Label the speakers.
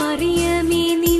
Speaker 1: மரியமே நீ